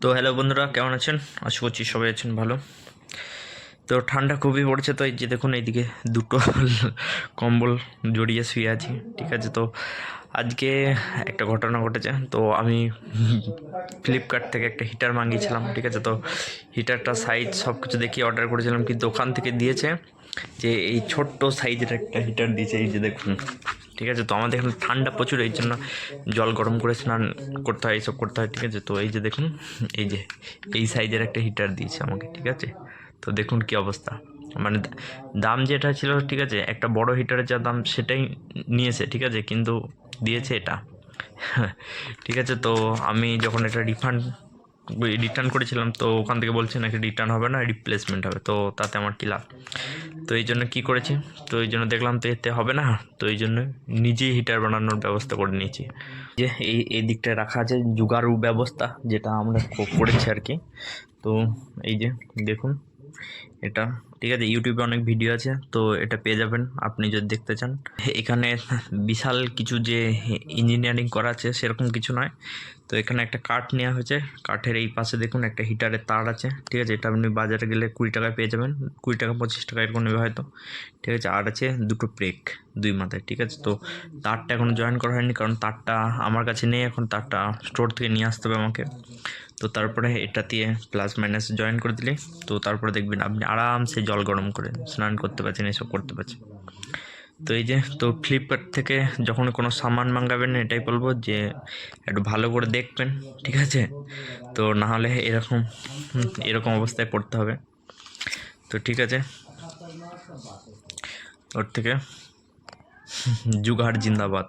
তো হ্যালো বন্ধুরা, কেমন আছেন? আশা করছি সবাই আছেন ভালো। তো ঠান্ডা খুবই পড়ছে, তো এই যে দেখুন এইদিকে দুটো কম্বল জড়িয়ে শুয়ে আছি, ঠিক আছে? তো আজকে একটা ঘটনা ঘটেছে, তো আমি ফ্লিপকার্ট থেকে একটা হিটার মাঙ্গিয়েছিলাম ঠিক আছে? তো হিটারটা সাইজ সব কিছু দেখিয়ে অর্ডার করেছিলাম, কিন্তু দোকান থেকে দিয়েছে যে এই ছোট্ট সাইজের একটা হিটার দিয়েছে, এই যে দেখুন। ঠিক আছে? তো আমাদের এখানে ঠান্ডা প্রচুর, এই জন্য জল গরম করে স্নান করতে হয়, এইসব করতে হয়, ঠিক আছে? তো এই যে দেখুন, এই যে, এই সাইজের একটা হিটার দিয়েছে আমাকে, ঠিক আছে? তো দেখুন কি অবস্থা। মানে দাম যেটা ছিল, ঠিক আছে, একটা বড় হিটারের যা দাম সেটাই নিয়েছে, ঠিক আছে? কিন্তু দিয়েছে এটা। ঠিক আছে? তো আমি যখন এটা রিফান্ড রিটার্ন করেছিলাম, তো ওখান থেকে বলছে নাকি রিটার্ন হবে না রিপ্লেসমেন্ট হবে, তো তাতে আমার কী লাভ? তো এই জন্য কী করেছি? তো এই জন্য দেখলাম তো এতে হবে না, তো এই জন্য নিজেই হিটার বানানোর ব্যবস্থা করে নিয়েছি। যে এই এই দিকটায় রাখা আছে জুগারু ব্যবস্থা, যেটা আমরা করেছি আর কি। তো এই যে দেখুন এটা। ঠিক আছে ইউটিউবে অনেক ভিডিও আছে, তো এটা পেয়ে যাবেন, আপনি যদি দেখতে চান। এখানে বিশাল কিছু যে ইঞ্জিনিয়ারিং করা আছে, সেরকম কিছু নয়। তো এখানে একটা কাঠ নেওয়া হয়েছে, কাঠের এই পাশে দেখুন একটা হিটারের তার আছে। ঠিক আছে, এটা আপনি বাজারে গেলে কুড়ি টাকায় পেয়ে যাবেন, কুড়ি টাকা, পঁচিশ টাকা এরকম নেবে হয়তো। ঠিক আছে, আর আছে দুটো ব্রেক দুই মাথায়, ঠিক আছে। তো তারটা এখনও জয়েন করা হয়নি, কারণ তারটা আমার কাছে নেই, এখন তারটা স্টোর থেকে নিয়ে আসতে হবে আমাকে। তো তারপরে এটা দিয়ে প্লাস মাইনাস জয়েন করে দিলে, তো তারপরে দেখবেন আপনি আরামসে জল গরম করে স্নান করতে পারছেন এসব করতে পারছেন তো এই যে, তো ফ্লিপকার্ট থেকে যখন কোনো সামান মাঙ্গাবেন, এটাই বলব যে, একটু ভালো করে দেখবেন, ঠিক আছে? তো না হলে এরকম এরকম অবস্থায় পড়তে হবে। তো ঠিক আছে। ওর থেকে, জুগাড় জিন্দাবাদ।